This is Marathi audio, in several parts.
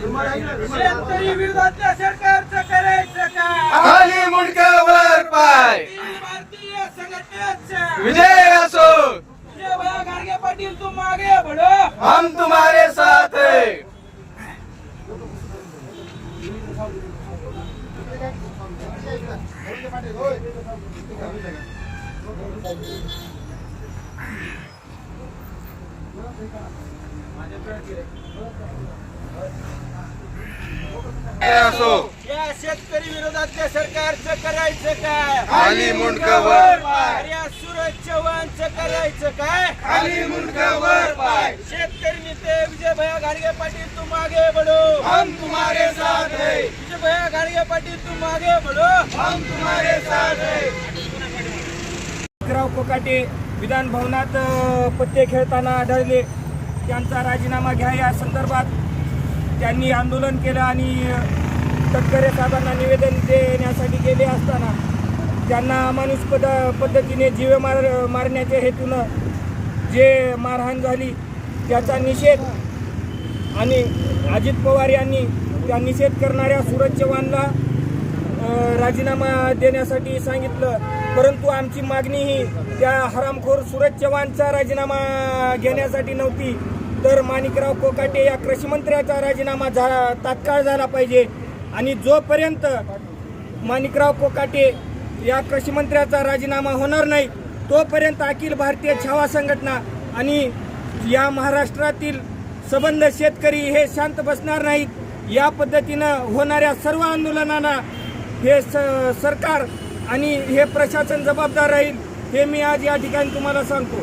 शेतकरी विरोधातल्या सरकारचं करायचं पाय. भारतीय संघटनेचा. विजय असो. गाडगे पाटील तू मागे बडो हम तुम्हारे साथ है. Thank you. असो? या शेतकरी विरोधातल्या सरकारचं करायचं काय? खाली मुंडकावर पाय. या सुरज चव्हाणचं करायचं काय? खाली मुंडकावर पाय. शेतकरी नेते विजयभाई गाडगे पाटील तुम मागे बढो हम तुम्हारे साथ है. विजयभाई गाडगे पाटील तुम मागे बढो हम तुम्हारे साथ है. कोकाटे विधान भवनात पत्ते खेळताना आढळले. त्यांचा राजीनामा घ्या या संदर्भात त्यांनी आंदोलन केलं आणि तटकरे साहेबांना निवेदन देण्यासाठी गेले असताना त्यांना अमानुष पद पद्धतीने जीवे मार मारण्याच्या हेतूनं जे मारहाण झाली त्याचा निषेध आणि अजित पवार यांनी त्या निषेध करणाऱ्या सूरज चव्हाणला राजीनामा देण्यासाठी सांगितलं. परंतु आमची मागणी ही त्या हरामखोर सूरज चव्हाणचा राजीनामा घेण्यासाठी नव्हती. तर माणिकराव कोकाटे या कृषीमंत्र्याचा राजीनामा झा तात्काळ झाला पाहिजे. आणि जोपर्यंत माणिकराव कोकाटे या कृषीमंत्र्याचा राजीनामा होणार नाही तोपर्यंत अखिल भारतीय छावा संघटना आणि या महाराष्ट्रातील सबंध शेतकरी हे शांत बसणार नाहीत. या पद्धतीनं होणाऱ्या सर्व आंदोलनांना हे स सरकार आणि हे प्रशासन जबाबदार राहील हे मी आज या ठिकाणी तुम्हाला सांगतो.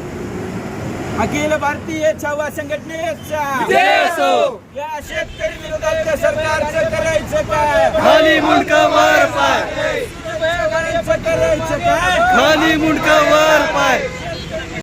अखिल भारतीय छावा संघटनेचा. या शेतकरी विरोधातल्या सरकारचं करायचं काय? खाली मुंडकावर पाय. विजयभाई गाडगेचं करायचं काय? खाली मुंडकावर